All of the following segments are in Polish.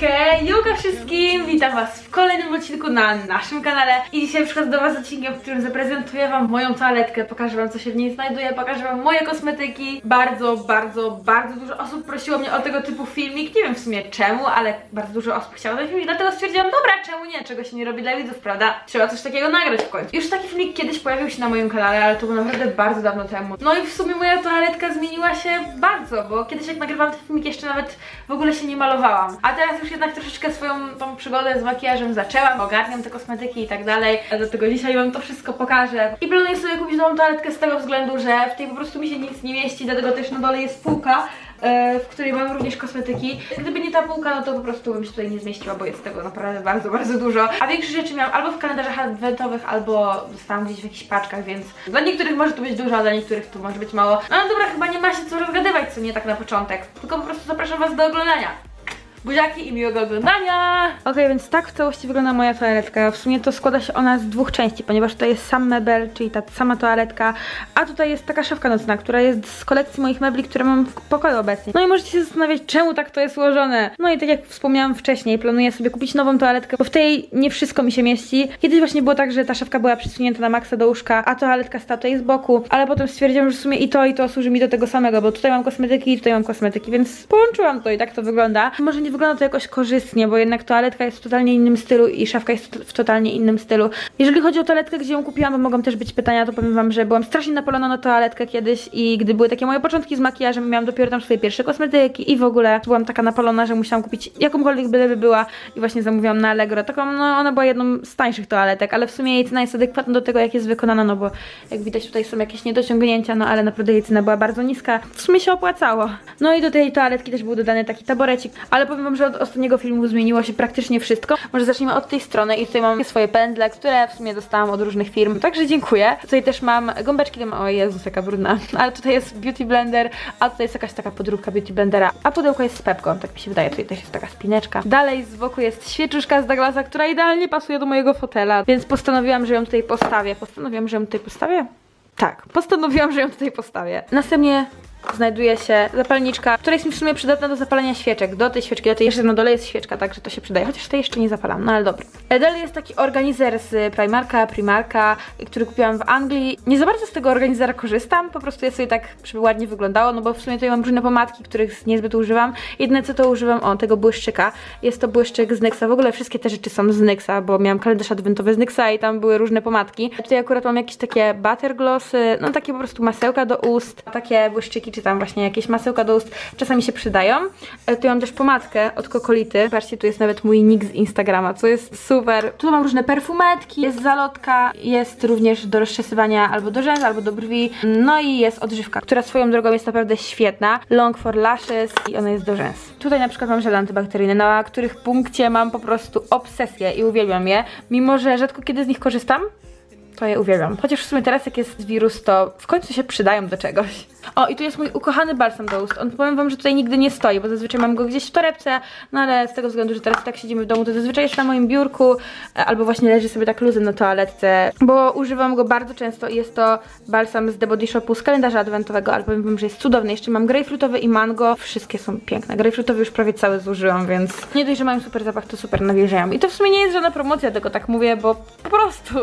Hejka wszystkim! Witam was w kolejnym odcinku na naszym kanale i dzisiaj przychodzę do was z odcinkiem, w którym zaprezentuję wam moją toaletkę, pokażę wam co się w niej znajduje, pokażę wam moje kosmetyki. Bardzo, bardzo, bardzo dużo osób prosiło mnie o tego typu filmik, nie wiem w sumie czemu, ale bardzo dużo osób chciało ten filmik, dlatego stwierdziłam, dobra, czemu nie, czego się nie robi dla widzów, prawda? Trzeba coś takiego nagrać w końcu. Już taki filmik kiedyś pojawił się na moim kanale, ale to było naprawdę bardzo dawno temu. No i w sumie moja toaletka zmieniła się bardzo, bo kiedyś jak nagrywałam ten filmik jeszcze nawet w ogóle się nie malowałam. A teraz już jednak troszeczkę swoją tą przygodę z makijażem zaczęłam, ogarniam te kosmetyki i tak dalej. Dlatego dzisiaj wam to wszystko pokażę. I planuję sobie kupić nową toaletkę z tego względu, że w tej po prostu mi się nic nie mieści, dlatego też na dole jest półka, e, w której mam również kosmetyki. Gdyby nie ta półka, no to po prostu bym się tutaj nie zmieściła, bo jest tego naprawdę bardzo, bardzo dużo. A większość rzeczy miałam albo w kalendarzach adwentowych, albo dostałam gdzieś w jakichś paczkach, więc dla niektórych może to być dużo, a dla niektórych to może być mało. No ale dobra, chyba nie ma się co rozgadywać, co nie tak na początek. Tylko po prostu zapraszam was do oglądania. Buziaki i miłego oglądania! Okej, więc tak w całości wygląda moja toaletka. W sumie to składa się ona z dwóch części, ponieważ tutaj jest sam mebel, czyli ta sama toaletka, a tutaj jest taka szafka nocna, która jest z kolekcji moich mebli, które mam w pokoju obecnie. No i możecie się zastanawiać, czemu tak to jest ułożone. No i tak jak wspomniałam wcześniej, planuję sobie kupić nową toaletkę, bo w tej nie wszystko mi się mieści. Kiedyś właśnie było tak, że ta szafka była przysunięta na maksa do łóżka, a toaletka stała tutaj z boku, ale potem stwierdziłam, że w sumie i to, i to służy mi do tego samego, bo tutaj mam kosmetyki i tutaj mam kosmetyki, więc połączyłam to i tak to wygląda. Może nie wygląda to jakoś korzystnie, bo jednak toaletka jest w totalnie innym stylu i szafka jest w totalnie innym stylu. Jeżeli chodzi o toaletkę, gdzie ją kupiłam, bo mogą też być pytania, to powiem wam, że byłam strasznie napalona na toaletkę kiedyś i gdy były takie moje początki z makijażem, miałam dopiero tam swoje pierwsze kosmetyki i w ogóle byłam taka napalona, że musiałam kupić jakąkolwiek byleby była i właśnie zamówiłam na Allegro. Taką, no ona była jedną z tańszych toaletek, ale w sumie jej cena jest adekwatna do tego, jak jest wykonana, no bo jak widać tutaj są jakieś niedociągnięcia, no ale naprawdę jej cena była bardzo niska. W sumie się opłacało. No i do tej toaletki też był dodany taki taborecik, ale powiem wam, że od ostatniego filmu zmieniło się praktycznie wszystko. Może zacznijmy od tej strony i tutaj mam swoje pędzle, które w sumie dostałam od różnych firm, także dziękuję. Tutaj też mam gąbeczki, do... o Jezus, jaka brudna, ale tutaj jest beauty blender, a tutaj jest jakaś taka podróbka beauty blendera, a pudełko jest z pepką, tak mi się wydaje, tutaj też jest taka spineczka. Dalej z boku jest świeczuszka z Douglasa, która idealnie pasuje do mojego fotela, więc postanowiłam, że ją tutaj postawię. Postanowiłam, że ją tutaj postawię? Tak, postanowiłam, że ją tutaj postawię. Następnie znajduje się zapalniczka, która jest mi w sumie przydatna do zapalania świeczek. Do tej świeczki, do tej jeszcze na dole jest świeczka, także to się przydaje. Chociaż tej jeszcze nie zapalam, no ale dobra. E, Dalej jest taki organizer z Primarka, Primarka, który kupiłam w Anglii. Nie za bardzo z tego organizera korzystam, po prostu jest sobie tak, żeby ładnie wyglądało, no bo w sumie tutaj mam różne pomadki, których niezbyt używam. Jedyne co to używam, o, tego błyszczyka. Jest to błyszczyk z Nyxa. W ogóle wszystkie te rzeczy są z Nyxa, bo miałam kalendarz adwentowy z Nyxa i tam były różne pomadki. Tutaj akurat mam jakieś takie butter glossy, no takie po prostu masełka do ust, takie błyszczyki czy tam właśnie jakieś masełka do ust czasami się przydają. E, Tu mam też pomadkę od Kokolity. Patrzcie, tu jest nawet mój nick z Instagrama, co jest super. Tu mam różne perfumetki, jest zalotka, jest również do rozczesywania albo do rzęs, albo do brwi. No i jest odżywka, która swoją drogą jest naprawdę świetna. Long for Lashes i ona jest do rzęs. Tutaj na przykład mam żel antybakteryjny, na których punkcie mam po prostu obsesję i uwielbiam je. Mimo, że rzadko kiedy z nich korzystam, to je uwielbiam. Chociaż w sumie teraz jak jest wirus, to w końcu się przydają do czegoś. O, i tu jest mój ukochany balsam do ust. On powiem wam, że tutaj nigdy nie stoi, bo zazwyczaj mam go gdzieś w torebce, no ale z tego względu, że teraz tak siedzimy w domu, to zazwyczaj jest na moim biurku, e, albo właśnie leży sobie tak luzem na toaletce, bo używam go bardzo często i jest to balsam z The Body Shopu z kalendarza adwentowego, ale powiem wam, że jest cudowny. Jeszcze mam grejpfrutowy i mango, wszystkie są piękne. Grejpfrutowy już prawie cały zużyłam, więc nie dość, że mają super zapach, to super nawilżają. I to w sumie nie jest żadna promocja, tylko tak mówię, bo po prostu.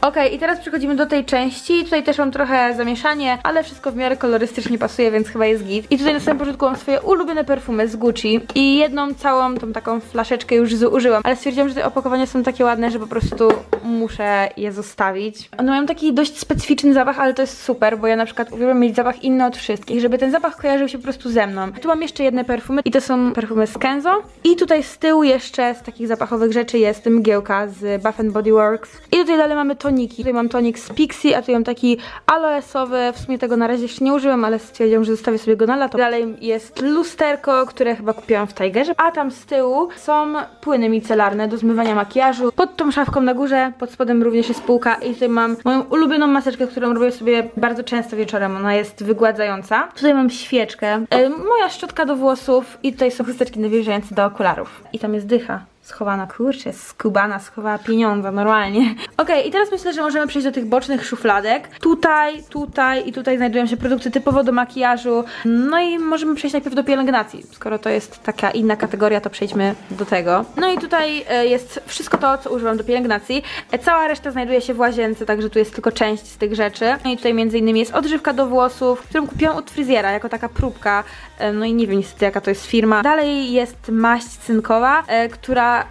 Okej, i teraz przechodzimy do tej części. Tutaj też mam trochę zamieszanie, ale wszystko w miarę kolorystycznie pasuje, więc chyba jest git. I tutaj na samym początku mam swoje ulubione perfumy z Gucci i jedną całą tą taką flaszeczkę już zużyłam, ale stwierdziłam, że te opakowania są takie ładne, że po prostu muszę je zostawić. One mają taki dość specyficzny zapach, ale to jest super, bo ja na przykład uwielbiam mieć zapach inny od wszystkich, żeby ten zapach kojarzył się po prostu ze mną. Tu mam jeszcze jedne perfumy i to są perfumy z Kenzo. I tutaj z tyłu jeszcze z takich zapachowych rzeczy jest mgiełka z Bath Body Works. I tutaj dalej mamy toniki. Tutaj mam tonik z Pixie, a tutaj mam taki aloesowy. W sumie tego na razie jeszcze nie użyłam, ale stwierdziłam, że zostawię sobie go na lato. Dalej jest lusterko, które chyba kupiłam w Tigerze. A tam z tyłu są płyny micelarne do zmywania makijażu. Pod tą szafką na górze, pod spodem również jest półka i tutaj mam moją ulubioną maseczkę, którą robię sobie bardzo często wieczorem. Ona jest wygładzająca. Tutaj mam świeczkę, e, moja szczotka do włosów i tutaj są chusteczki nawilżające do okularów. I tam jest dycha. Schowana, kurczę, skubana, schowała pieniądze, normalnie. Okej, i teraz myślę, że możemy przejść do tych bocznych szufladek. Tutaj, tutaj i tutaj znajdują się produkty typowo do makijażu. No i możemy przejść najpierw do pielęgnacji. Skoro to jest taka inna kategoria, to przejdźmy do tego. No i tutaj e, jest wszystko to, co używam do pielęgnacji. E, Cała reszta znajduje się w łazience, także tu jest tylko część z tych rzeczy. No i tutaj między innymi jest odżywka do włosów, którą kupiłam od fryzjera, jako taka próbka. E, No i nie wiem niestety jaka to jest firma. Dalej jest maść cynkowa, e,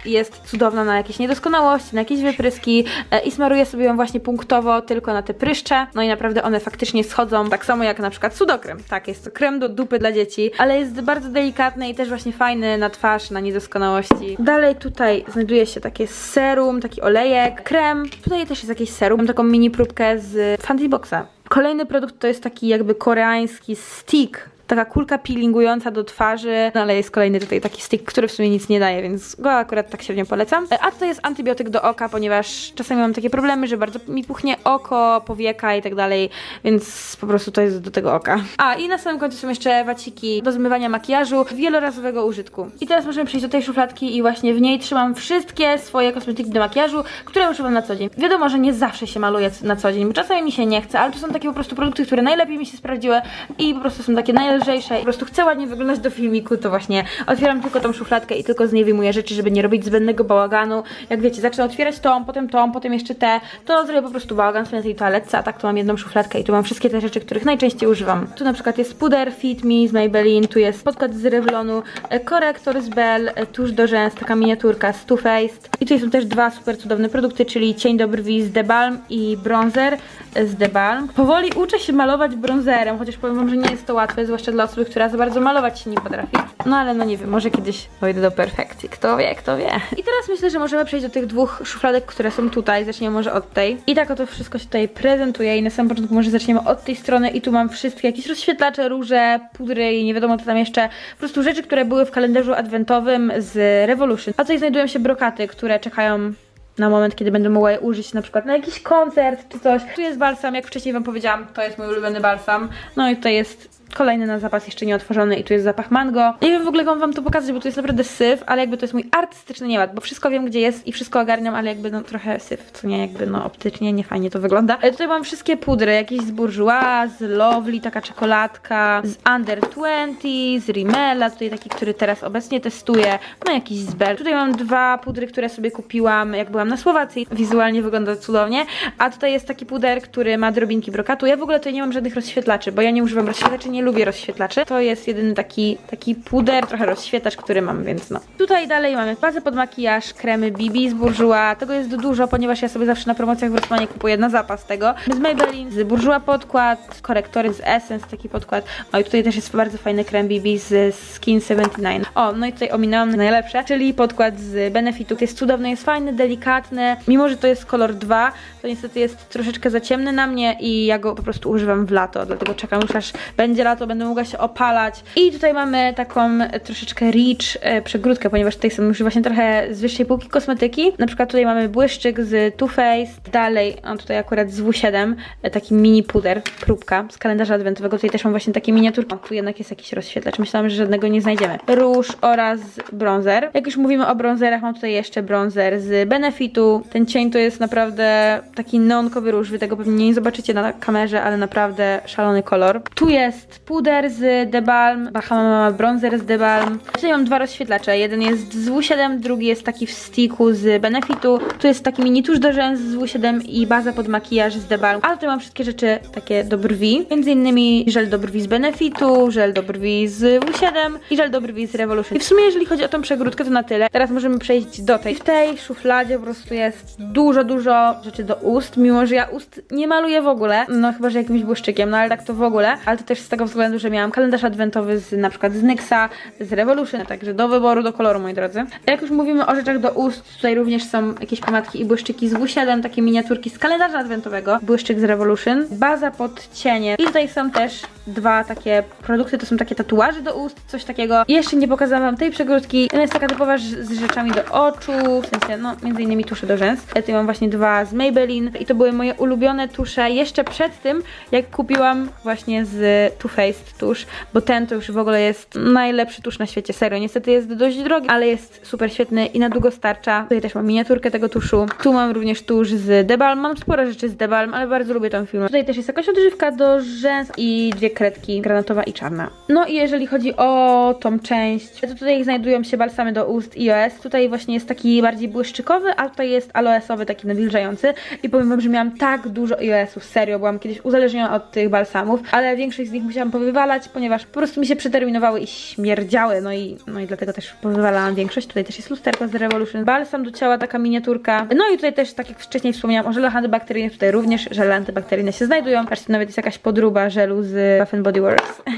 jest cudowna na jakieś niedoskonałości, na jakieś wypryski e, i smaruję sobie ją właśnie punktowo tylko na te pryszcze. No i naprawdę one faktycznie schodzą, tak samo jak na przykład sudokrem. Tak, jest to krem do dupy dla dzieci, ale jest bardzo delikatny i też właśnie fajny na twarz, na niedoskonałości. Dalej tutaj znajduje się takie serum, taki olejek, krem. Tutaj też jest jakieś serum. Mam taką mini próbkę z Fancy Boxa. Kolejny produkt to jest taki jakby koreański stick taka kulka peelingująca do twarzy, no ale jest kolejny tutaj taki stick, który w sumie nic nie daje, więc go akurat tak średnio polecam. E, A tutaj jest antybiotyk do oka, ponieważ czasami mam takie problemy, że bardzo mi puchnie oko, powieka i tak dalej, więc po prostu to jest do tego oka. A i na samym końcu są jeszcze waciki do zmywania makijażu wielorazowego użytku. I teraz możemy przejść do tej szufladki i właśnie w niej trzymam wszystkie swoje kosmetyki do makijażu, które używam na co dzień. Wiadomo, że nie zawsze się maluje na co dzień, bo czasami mi się nie chce, ale to są takie po prostu produkty, które najlepiej mi się sprawdziły i po prostu są takie najlżejsze i po prostu chcę ładnie wyglądać do filmiku, to właśnie otwieram tylko tą szufladkę i tylko z niej wyjmuję rzeczy, żeby nie robić zbędnego bałaganu. Jak wiecie, zacznę otwierać tą, potem tą, potem jeszcze te, to zrobię po prostu bałagan sobie na tej toaletce, a tak to mam jedną szufladkę i tu mam wszystkie te rzeczy, których najczęściej używam. Tu na przykład jest puder Fit Me z Maybelline, tu jest podkład z Revlonu, e, korektor z Bell, e, tusz do rzęs, taka miniaturka z Too Faced. I tutaj są też dwa super cudowne produkty, czyli cień do brwi z The Balm i bronzer e, z The Balm. Powoli uczę się malować bronzerem, chociaż powiem wam, że nie jest to łatwe, zwłaszcza dla osoby, która za bardzo malować się nie potrafi. No ale no nie wiem, może kiedyś dojdę do perfekcji. Kto wie, kto wie. I teraz myślę, że możemy przejść do tych dwóch szufladek, które są tutaj. Zaczniemy może od tej. I tak oto wszystko się tutaj prezentuje i na samym początku może zaczniemy od tej strony i tu mam wszystkie jakieś rozświetlacze, róże, pudry i nie wiadomo co tam jeszcze. Po prostu rzeczy, które były w kalendarzu adwentowym z Revolution. A tutaj znajdują się brokaty, które czekają na moment, kiedy będę mogła je użyć na przykład na jakiś koncert czy coś. Tu jest balsam, jak wcześniej Wam powiedziałam, to jest mój ulubiony balsam. No i tutaj jest kolejny na zapas jeszcze nie otworzony i tu jest zapach mango. Nie wiem w ogóle jak mam Wam to pokazać, bo to jest naprawdę syf, ale jakby to jest mój artystyczny nieład, bo wszystko wiem gdzie jest i wszystko ogarniam, ale jakby no trochę syf, co nie jakby no optycznie nie fajnie to wygląda. Ale tutaj mam wszystkie pudry, jakieś z Bourjois, z Lovely, taka czekoladka, z Under 20, z Rimmela, tutaj taki, który teraz obecnie testuję, no jakiś z Bell. Tutaj mam dwa pudry, które sobie kupiłam jak byłam na Słowacji, wizualnie wygląda cudownie, a tutaj jest taki puder, który ma drobinki brokatu. Ja w ogóle tutaj nie mam żadnych rozświetlaczy, bo ja nie używam rozświetlaczy, nie lubię rozświetlaczy. To jest jedyny taki, taki puder, trochę rozświetlacz, który mam, więc no. Tutaj dalej mamy bazę pod makijaż, kremy BB z Bourjois. Tego jest dużo, ponieważ ja sobie zawsze na promocjach w Rossmanie kupuję na zapas tego. Z Maybelline, z Bourjois podkład, korektory z Essence, taki podkład. O i tutaj też jest bardzo fajny krem BB z Skin 79. O, no i tutaj ominęłam najlepsze, czyli podkład z Benefitu. Jest cudowny, jest fajny, delikatny. Mimo, że to jest kolor 2, to niestety jest troszeczkę za ciemny na mnie i ja go po prostu używam w lato, dlatego czekam już aż będzie lato, będę mogła się opalać. I tutaj mamy taką troszeczkę rich e, przegródkę, ponieważ tutaj są już właśnie trochę z wyższej półki kosmetyki. Na przykład tutaj mamy błyszczyk z Too Faced, dalej, a tutaj akurat z W7, e, taki mini puder, próbka z kalendarza adwentowego. Tutaj też mam właśnie takie miniaturki. Tu jednak jest jakiś rozświetlacz, myślałam, że żadnego nie znajdziemy. Róż oraz bronzer. Jak już mówimy o bronzerach, mam tutaj jeszcze bronzer z Benefitu. Ten cień to jest naprawdę taki neonkowy róż, wy tego pewnie nie zobaczycie na kamerze, ale naprawdę szalony kolor. Tu jest puder z The Balm, Bahama bronzer z The Balm. Tutaj mam dwa rozświetlacze, jeden jest z W7, drugi jest taki w sticku z Benefitu. Tu jest taki mini tusz do rzęs z W7 i baza pod makijaż z The Balm. Ale tutaj mam wszystkie rzeczy takie do brwi, między innymi żel do brwi z Benefitu, żel do brwi z W7 i żel do brwi z Revolution. I w sumie jeżeli chodzi o tą przegródkę to na tyle. Teraz możemy przejść do tej. W tej szufladzie po prostu jest dużo, dużo rzeczy do ust, mimo że ja ust nie maluję w ogóle, no chyba, że jakimś błyszczykiem, no ale tak to w ogóle, ale to też z tego względu, że miałam kalendarz adwentowy z na przykład z NYXa, z Revolution, także do wyboru, do koloru, moi drodzy. Jak już mówimy o rzeczach do ust, tutaj również są jakieś pomadki i błyszczyki z W7, takie miniaturki z kalendarza adwentowego, błyszczyk z Revolution, baza pod cienie i tutaj są też dwa takie produkty, to są takie tatuaże do ust, coś takiego. Jeszcze nie pokazałam wam tej przegródki, ona jest taka typowa z rzeczami do oczu, w sensie, no, między innymi tusze do rzęs. Ja tutaj mam właśnie dwa z Maybelline i to były moje ulubione tusze jeszcze przed tym, jak kupiłam właśnie z Too Faced Faced tusz, bo ten to już w ogóle jest najlepszy tusz na świecie, serio. Niestety jest dość drogi, ale jest super świetny i na długo starcza. Tutaj też mam miniaturkę tego tuszu. Tu mam również tusz z The Balm. Mam sporo rzeczy z The Balm, ale bardzo lubię tą firmę. Tutaj też jest jakaś odżywka do rzęs i dwie kredki, granatowa i czarna. No i jeżeli chodzi o tą część, to tutaj znajdują się balsamy do ust iOS. Tutaj właśnie jest taki bardziej błyszczykowy, a tutaj jest aloesowy, taki nawilżający. I powiem wam, że miałam tak dużo iOS-ów, serio, byłam kiedyś uzależniona od tych balsamów, ale większość z nich musiałam powywalać, ponieważ po prostu mi się przeterminowały i śmierdziały, no i, no i dlatego też powywalałam większość. Tutaj też jest lusterko z Revolution, balsam do ciała, taka miniaturka. No i tutaj też, tak jak wcześniej wspomniałam o żelach antybakteryjnych, tutaj również żele antybakteryjne się znajdują. Patrzcie, nawet jest jakaś podróba żelu z Bath Body Works.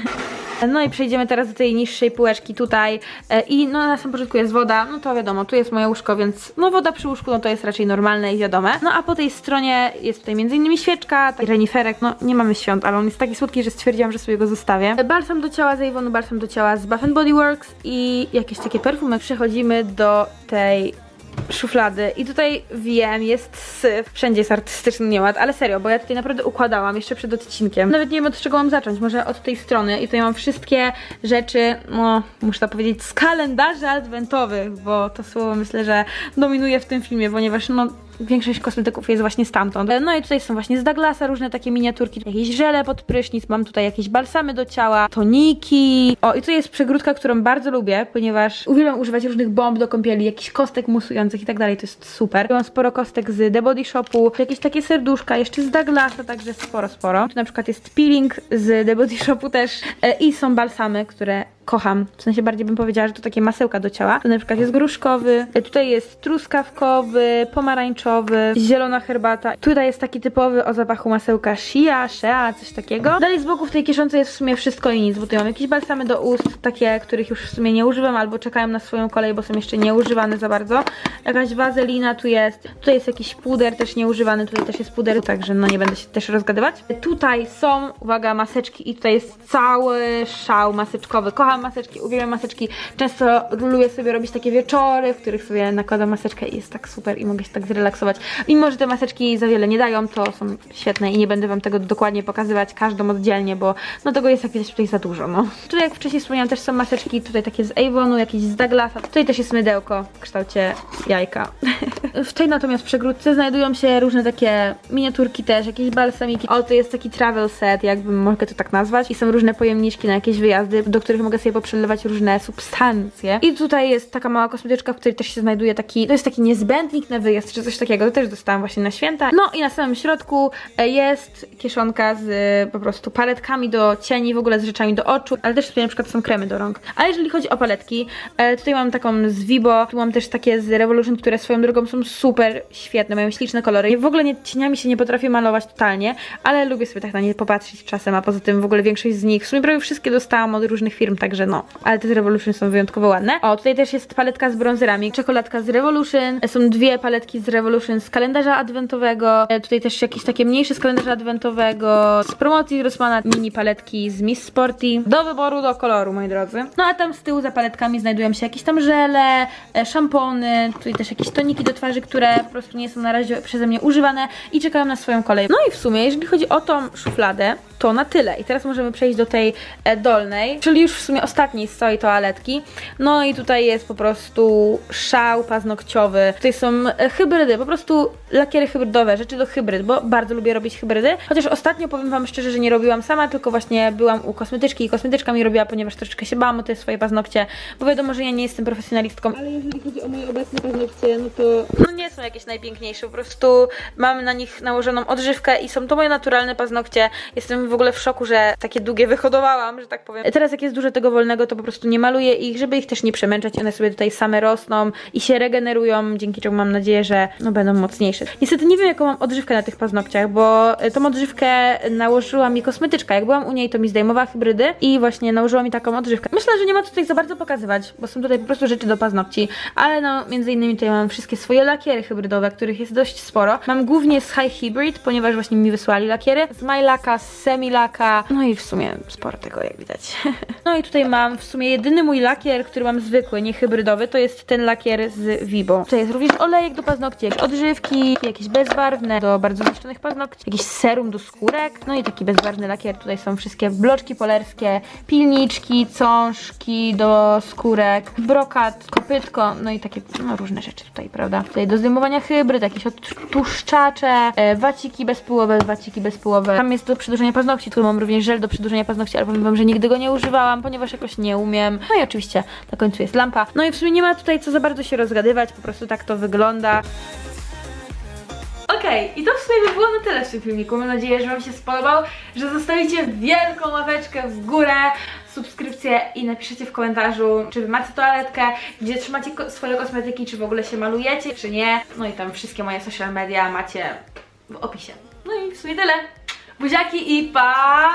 No i przejdziemy teraz do tej niższej półeczki tutaj E, i no na samym początku jest woda, no to wiadomo, tu jest moje łóżko, więc no woda przy łóżku no to jest raczej normalne i wiadome. No a po tej stronie jest tutaj m.in. świeczka, taki reniferek, no nie mamy świąt, ale on jest taki słodki, że stwierdziłam, że sobie zostawię. E, Balsam do ciała z Avonu, balsam do ciała z Bath Body Works i jakieś takie perfumy. Przechodzimy do tej szuflady i tutaj wiem, jest syf, wszędzie jest artystyczny nieład, ale serio, bo ja tutaj naprawdę układałam jeszcze przed odcinkiem. Nawet nie wiem od czego mam zacząć, może od tej strony i tutaj mam wszystkie rzeczy, no muszę to powiedzieć, z kalendarzy adwentowych, bo to słowo myślę, że dominuje w tym filmie, ponieważ no Większość kosmetyków jest właśnie stamtąd. No i tutaj są właśnie z Douglasa różne takie miniaturki, jakieś żele pod prysznic, mam tutaj jakieś balsamy do ciała, toniki. O, i tu jest przegródka, którą bardzo lubię, ponieważ uwielbiam używać różnych bomb do kąpieli, jakichś kostek musujących i tak dalej, to jest super. Mam sporo kostek z The Body Shopu, jakieś takie serduszka, jeszcze z Douglasa, także sporo, sporo. Tu na przykład jest peeling z The Body Shopu też e, i są balsamy, które kocham. W sensie bardziej bym powiedziała, że to takie masełka do ciała. Tu na przykład jest gruszkowy, tutaj jest truskawkowy, pomarańczowy, zielona herbata. Tutaj jest taki typowy o zapachu masełka Shia, Shea, coś takiego. Dalej z boku w tej kieszonce jest w sumie wszystko i nic, bo tutaj mam jakieś balsamy do ust, takie, których już w sumie nie używam, albo czekają na swoją kolej, bo są jeszcze nieużywane za bardzo. Jakaś wazelina tu jest, tutaj jest jakiś puder też nieużywany, tutaj też jest puder, także no nie będę się też rozgadywać. Tutaj są, uwaga, maseczki i tutaj jest cały szał maseczkowy. Kocham maseczki, uwielbiam maseczki. Często lubię sobie robić takie wieczory, w których sobie nakładam maseczkę i jest tak super i mogę się tak zrelaksować. Mimo, że te maseczki za wiele nie dają, to są świetne i nie będę Wam tego dokładnie pokazywać każdą oddzielnie, bo no tego jest jak widać tutaj za dużo, no. Tutaj jak wcześniej wspomniałam też są maseczki, tutaj takie z Avonu, jakieś z Douglasa. Tutaj też jest mydełko w kształcie jajka. w tej natomiast przegródce znajdują się różne takie miniaturki też, jakieś balsamiki. O, to jest taki travel set, jakbym mogę to tak nazwać. I są różne pojemniczki na jakieś wyjazdy, do których mogę sobie poprzelewać różne substancje. I tutaj jest taka mała kosmetyczka, w której też się znajduje taki, to jest taki niezbędnik na wyjazd, czy coś takiego. To też dostałam właśnie na święta. No i na samym środku e, jest kieszonka z e, po prostu paletkami do cieni, w ogóle z rzeczami do oczu, ale też tutaj na przykład są kremy do rąk. Ale jeżeli chodzi o paletki, e, tutaj mam taką z Vibo, tu mam też takie z Revolution, które swoją drogą są super świetne, mają śliczne kolory. W ogóle nie, cieniami się nie potrafię malować totalnie, ale lubię sobie tak na nie popatrzeć czasem, a poza tym w ogóle większość z nich, w sumie prawie wszystkie dostałam od różnych firm, także no. Ale te z Revolution są wyjątkowo ładne. O, tutaj też jest paletka z bronzerami, czekoladka z Revolution, są dwie paletki z Revolution z kalendarza adwentowego, e, tutaj też jakieś takie mniejsze z kalendarza adwentowego, z promocji Rossmana, mini paletki z Miss Sporty, do wyboru, do koloru, moi drodzy. No a tam z tyłu za paletkami znajdują się jakieś tam żele, e, szampony, tutaj też jakieś toniki do twarzy, które po prostu nie są na razie przeze mnie używane i czekają na swoją kolej. No i w sumie, jeżeli chodzi o tą szufladę, to na tyle. I teraz możemy przejść do tej e, dolnej, czyli już w sumie ostatniej z całej toaletki. No i tutaj jest po prostu szał paznokciowy. Tutaj są e, hybrydy, po prostu lakiery hybrydowe, rzeczy do hybryd, bo bardzo lubię robić hybrydy. Chociaż ostatnio powiem Wam szczerze, że nie robiłam sama, tylko właśnie byłam u kosmetyczki i kosmetyczka mi robiła, ponieważ troszeczkę się bałam o te swoje paznokcie, bo wiadomo, że ja nie jestem profesjonalistką. Ale jeżeli chodzi o moje obecne paznokcie, no to no nie są jakieś najpiękniejsze, po prostu mam na nich nałożoną odżywkę i są to moje naturalne paznokcie. Jestem w ogóle w szoku, że takie długie wyhodowałam, że tak powiem. Teraz jak jest dużo tego wolnego, to po prostu nie maluję ich, żeby ich też nie przemęczać. One sobie tutaj same rosną i się regenerują, dzięki czemu mam nadzieję, że no, będą mocniejsze. Niestety nie wiem, jaką mam odżywkę na tych paznokciach, bo e, tą odżywkę nałożyła mi kosmetyczka. Jak byłam u niej, to mi zdejmowała hybrydy i właśnie nałożyła mi taką odżywkę. Myślę, że nie ma tutaj za bardzo pokazywać, bo są tutaj po prostu rzeczy do paznokci, ale no między innymi tutaj mam wszystkie swoje lakiery hybrydowe, których jest dość sporo. Mam głównie z High Hybrid, ponieważ właśnie mi wysłali lakiery. Z Mylaka Semi Emilaka, no i w sumie sporo tego, jak widać. No i tutaj mam w sumie jedyny mój lakier, który mam zwykły, nie hybrydowy, to jest ten lakier z Vibo. Tutaj jest również olejek do paznokci, jakieś odżywki, jakieś bezbarwne do bardzo zniszczonych paznokci, jakiś serum do skórek, no i taki bezbarwny lakier. Tutaj są wszystkie bloczki polerskie, pilniczki, cążki do skórek, brokat, kopytko, no i takie no, różne rzeczy tutaj, prawda? Tutaj do zdejmowania hybryd, jakieś odtłuszczacze, e, waciki bezpyłowe, waciki bezpyłowe. Tam jest do przedłużenia paznokci, tu mam również żel do przedłużenia paznokci, ale powiem wam, że nigdy go nie używałam, ponieważ jakoś nie umiem. No i oczywiście na końcu jest lampa. No i w sumie nie ma tutaj co za bardzo się rozgadywać, po prostu tak to wygląda. Okej, i to w sumie by było na tyle w tym filmiku. Mam nadzieję, że Wam się spodobał, że zostawicie wielką ławeczkę w górę, subskrypcję i napiszecie w komentarzu, czy Wy macie toaletkę, gdzie trzymacie ko- swoje kosmetyki, czy w ogóle się malujecie, czy nie. No i tam wszystkie moje social media macie w opisie. No i w sumie tyle. Buziaki i pa,